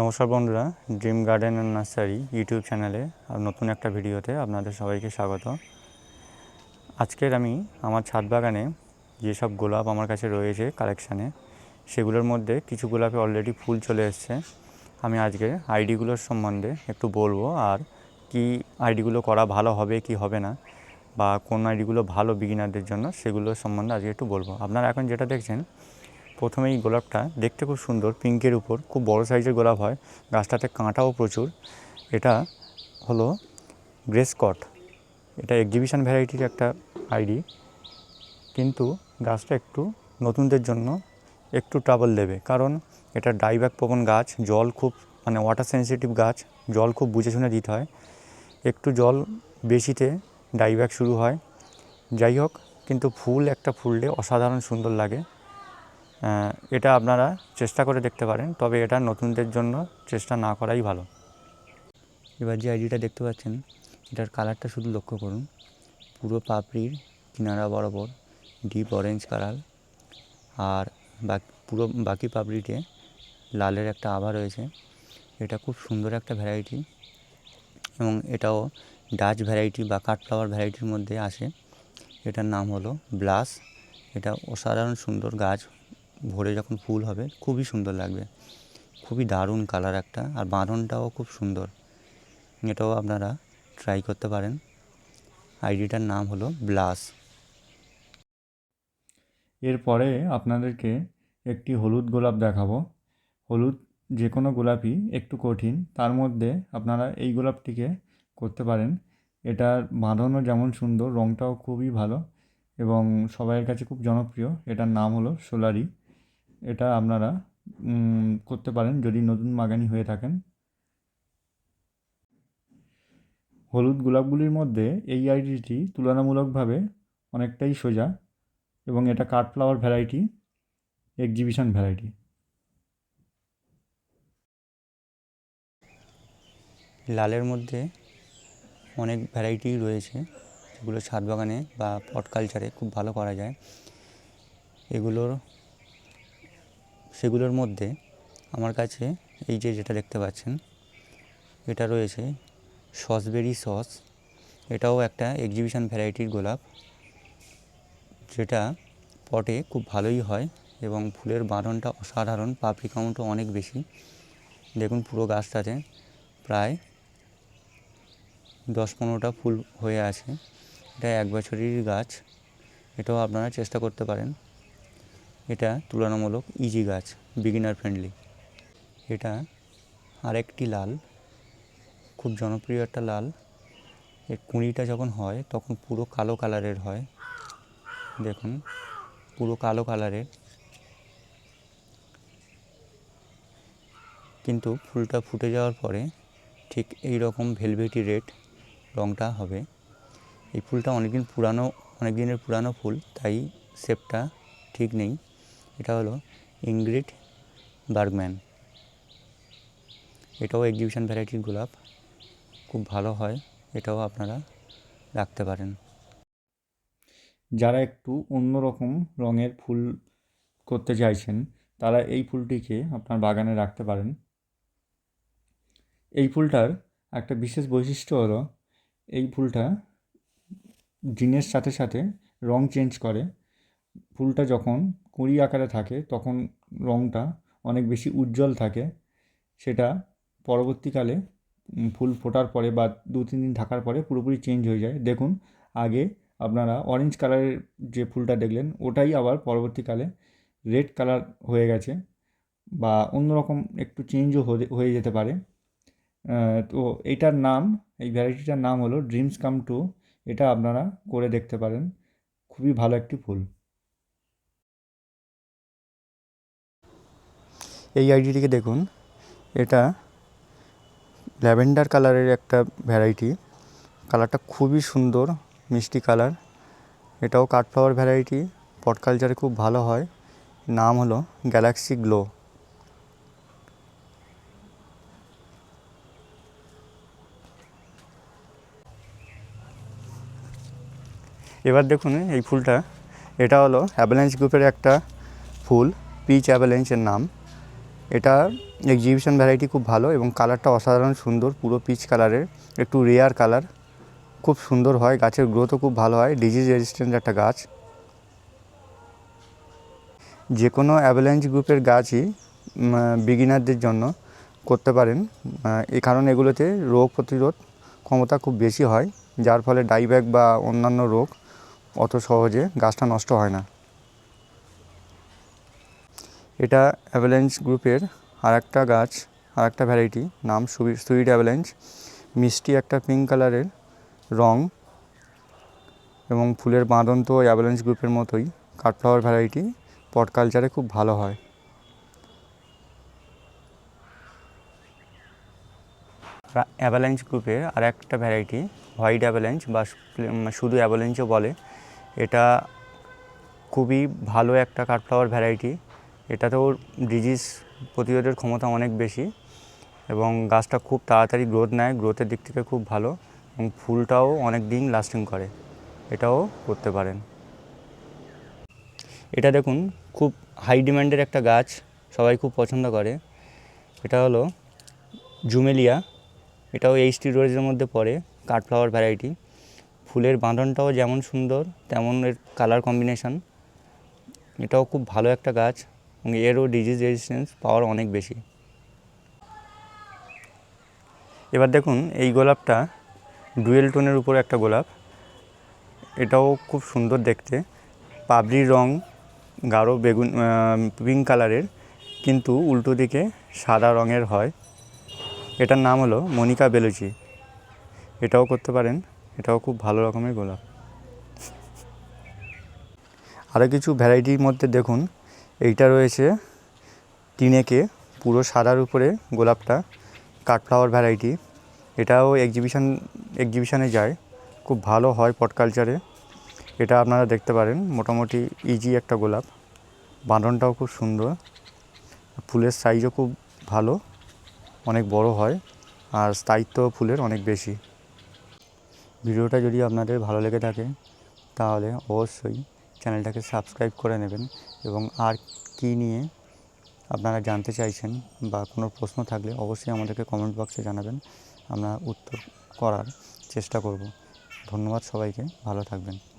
নমস্কার বন্ধুরা dream garden and nursery YouTube চ্যানেলে আর নতুন একটা ভিডিওতে আপনাদের সবাইকে স্বাগত। আজকের আমি আমার ছাদ বাগানে যেসব গোলাপ আমার কাছে রয়েছে কালেকশানে সেগুলোর মধ্যে কিছু গোলাপে অলরেডি ফুল চলে এসছে। আমি আজকে আইডিগুলোর সম্বন্ধে একটু বলব আর কি আইডিগুলো করা ভালো হবে, কি হবে না, বা কোন আইডিগুলো ভালো বিগিনারদের জন্য সেগুলোর সম্বন্ধে আজকে একটু বলব। আপনারা এখন যেটা দেখছেন প্রথমে এই গোলাপটা দেখতে খুব সুন্দর, পিঙ্কের উপর, খুব বড় সাইজের গোলাপ হয়, গাছটাতে কাঁটাও প্রচুর। এটা হলো গ্রেসকট, এটা এক্সিবিশন ভ্যারাইটির একটা আইডি কিন্তু গাছটা একটু নতুনদের জন্য একটু ট্রাবল দেবে, কারণ এটা ডাইব্যাক প্রবণ গাছ, জল খুব মানে ওয়াটার সেন্সিটিভ গাছ, জল খুব বুঝে শুনে দিতে হয়। একটু জল বেশিতে ডাইব্যাক শুরু হয়। যাই হোক, কিন্তু ফুল একটা ফুললে অসাধারণ সুন্দর লাগে। এটা আপনারা চেষ্টা করে দেখতে পারেন, তবে এটা নতুনদের জন্য চেষ্টা না করাই ভালো। এবার যে আইডিটা দেখতে পাচ্ছেন, এটার কালারটা শুধু লক্ষ্য করুন। পুরো পাপড়ির কিনারা বরাবর ডিপ অরেঞ্জ কালার, আর পুরো বাকি পাপড়িতে লালের একটা আভা রয়েছে। এটা খুব সুন্দর একটা ভ্যারাইটি এবং এটাও ডাচ ভ্যারাইটি বা কাঠফ্লাওয়ার ভ্যারাইটির মধ্যে আসে। এটার নাম হলো ব্লাস। এটা অসাধারণ সুন্দর গাছ। ভরে যখন ফুল হবে, খুবই সুন্দর লাগবে। খুবই দারুণ কালার একটা, আর বাঁধনটাও খুব সুন্দর। এটাও আপনারা ট্রাই করতে পারেন। আইডিটার নাম হলো ব্লাস। এরপরে আপনাদেরকে একটি হলুদ গোলাপ দেখাবো। হলুদ যে কোনো গোলাপই একটু কঠিন, তার মধ্যে আপনারা এই গোলাপটিকে করতে পারেন। এটার বাঁধনও যেমন সুন্দর রঙটাও খুবই ভালো এবং সবাইয়ের কাছে খুব জনপ্রিয়। এটার নাম হলো সোলারি। এটা আপনারা করতে পারেন যদি নতুন বাগানি হয়ে থাকেন। হলুদ গোলাপগুলির মধ্যে এই আইডিটি তুলনামূলকভাবে অনেকটাই সোজা এবং এটা কাঠফ্লাওয়ার ভ্যারাইটি, এক্সিবিশন ভ্যারাইটি। লালের মধ্যে অনেক ভ্যারাইটি রয়েছে, যেগুলো ছাদ বাগানে বা পট কালচারে খুব ভালো করা যায়। এগুলোর সেগুলোর মধ্যে আমার কাছে এই যে যেটা দেখতে পাচ্ছেন, এটা রয়েছে সসবেরি সস। এটাও একটা এক্সিবিশন ভ্যারাইটির গোলাপ, যেটা পটে খুব ভালোই হয় এবং ফুলের বাঁধনটা অসাধারণ, পাপড়ি কাউন্টও অনেক বেশি। দেখুন পুরো গাছটাতে প্রায় দশ পনেরোটা ফুল হয়ে আছে। এটা এক বছরেরই গাছ, এটাও আপনারা চেষ্টা করতে পারেন। এটা তুলনামূলক ইজি গাছ বিগিনার ফ্রেন্ডলি এটা আরেকটি লাল, খুব জনপ্রিয় একটা লাল। এর কুঁড়িটা যখন হয়, তখন পুরো কালো কালারের হয়। দেখুন, পুরো কালো কালারের। কিন্তু ফুলটা ফুটে যাওয়ার পরে ঠিক এই রকম ভেলভেটি রেড রঙটা হবে। এই ফুলটা অনেকদিন পুরানো অনেক দিনের পুরানো ফুল, তাই শেপটা ঠিক নেই। এটা হলো ইংগ্রিড বার্গম্যান। এটাও এক্সিবিশন ভ্যারাইটির গোলাপ। খুব ভালো হয়, এটাও আপনারা রাখতে পারেন। যারা একটু অন্যরকম রঙের ফুল করতে চাইছেন, তারা এই ফুলটিকে আপনার বাগানে রাখতে পারেন। এই ফুলটার একটা বিশেষ বৈশিষ্ট্য হলো, এই ফুলটা দিনের সাথে সাথে রং চেঞ্জ করে। ফুলটা যখন কুঁড়ি আকারে থাকে, তখন রংটা অনেক বেশি উজ্জ্বল থাকে। সেটা পরবর্তীকালে ফুল ফোটার পরে বা দু, তিন দিন থাকার পরে পুরোপুরি চেঞ্জ হয়ে যায়। দেখুন, আগে আপনারা অরেঞ্জ কালারের যে ফুলটা দেখলেন, ওটাই আবার পরবর্তীকালে রেড কালার হয়ে গেছে বা অন্যরকম একটু চেঞ্জও হয়ে যেতে পারে। তো এইটার নাম, এই ভ্যারাইটিটার নাম হলো ড্রিমস কাম টু এটা আপনারা করে দেখতে পারেন। খুবই ভালো একটি ফুল। এই আইডিটিকে দেখুন। এটা ল্যাভেন্ডার কালারের একটা ভ্যারাইটি। কালারটা খুবই সুন্দর, মিষ্টি কালার। এটাও কাঠফ্লাওয়ার ভ্যারাইটি, পট কালচারে খুব ভালো হয়। নাম হলো গ্যালাক্সি গ্লো। এবার দেখুন এই ফুলটা। এটা হলো অ্যাভালেন্স গ্রুপের একটা ফুল, পিচ অ্যাভালেন্সের নাম। এটা এক্সিবিশন ভ্যারাইটি খুব ভালো এবং কালারটা অসাধারণ সুন্দর, পুরো পিচ কালারের একটু রেয়ার কালার খুব সুন্দর হয়, গাছের গ্রোথও খুব ভালো হয় ডিজিজ রেজিস্ট্যান্ট একটা গাছ। যে কোনো অ্যাভালাঞ্চ গ্রুপের গাছই বিগিনারদের জন্য করতে পারেন। এই কারণ এগুলোতে রোগ প্রতিরোধ ক্ষমতা খুব বেশি হয়, যার ফলে ডাইব্যাক বা অন্যান্য রোগ অত সহজে গাছটা নষ্ট হয় না। এটা অ্যাভালাঞ্চ গ্রুপের আর একটা গাছ আর একটা ভ্যারাইটি নাম সুইট অ্যাভালাঞ্চ মিষ্টি একটা পিঙ্ক কালারের রং এবং ফুলের বাঁধন তো অ্যাভালাঞ্চ গ্রুপের মতোই। কাঠফ্লাওয়ার ভ্যারাইটি পট কালচারে খুব ভালো হয়। অ্যাভালাঞ্চ গ্রুপের আর একটা ভ্যারাইটি হোয়াইট অ্যাভালাঞ্চ বা শুধু অ্যাভালাঞ্চও বলে। এটা খুবই ভালো একটা কাঠফ্লাওয়ার ভ্যারাইটি এটাতেও ডিজিজ প্রতিরোধের ক্ষমতা অনেক বেশি এবং গাছটা খুব তাড়াতাড়ি গ্রোথ নেয় গ্রোথের দিক থেকে খুব ভালো এবং ফুলটাও অনেক দিন লাস্টিং করে, এটাও করতে পারেন। এটা দেখুন, খুব হাই ডিমান্ডের একটা গাছ, সবাই খুব পছন্দ করে। এটা হলো জুমেলিয়া, এটাও এইচটি রোজের মধ্যে পড়ে, কাঠফ্লাওয়ার ভ্যারাইটি ফুলের বাঁধনটাও যেমন সুন্দর, তেমন এর কালার কম্বিনেশন এটাও খুব ভালো একটা গাছ। এবং এরও ডিজিজ রেজিস্ট্যান্স পাওয়ার অনেক বেশি। এবার দেখুন, এই গোলাপটা ডুয়েল টোনের উপর একটা গোলাপ। এটাও খুব সুন্দর দেখতে। পাবলির রং, গাঢ় বেগুন পিঙ্ক কালারের কিন্তু উল্টো দিকে সাদা রঙের হয়। এটার নাম হলো মনিকা বেলুচি। এটাও করতে পারেন, এটাও খুব ভালো রকমের গোলাপ। আরও কিছু ভ্যারাইটির মধ্যে দেখুন। এইটা রয়েছে টিনেকে পুরো সাদার উপরে গোলাপটা কাঠফ্লাওয়ার ভ্যারাইটি। এটাও এক্সিবিশান এক্সিবিশানে যায়। খুব ভালো হয় পট কালচারে। এটা আপনারা দেখতে পারেন, মোটামুটি ইজি একটা গোলাপ। বাঁধনটাও খুব সুন্দর। ফুলের সাইজও খুব ভালো, অনেক বড় হয়, আর স্থায়িত্ব ফুলের অনেক বেশি। ভিডিওটা যদি আপনাদের ভালো লেগে থাকে, তাহলে অবশ্যই চ্যানেলটাকে সাবস্ক্রাইব করে নেবেন এবং আর কী নিয়ে আপনারা জানতে চাইছেন বা কোনো প্রশ্ন থাকলে অবশ্যই আমাদেরকে কমেন্ট বক্সে জানাবেন। আমরা উত্তর করার চেষ্টা করব। ধন্যবাদ সবাইকে, ভালো থাকবেন।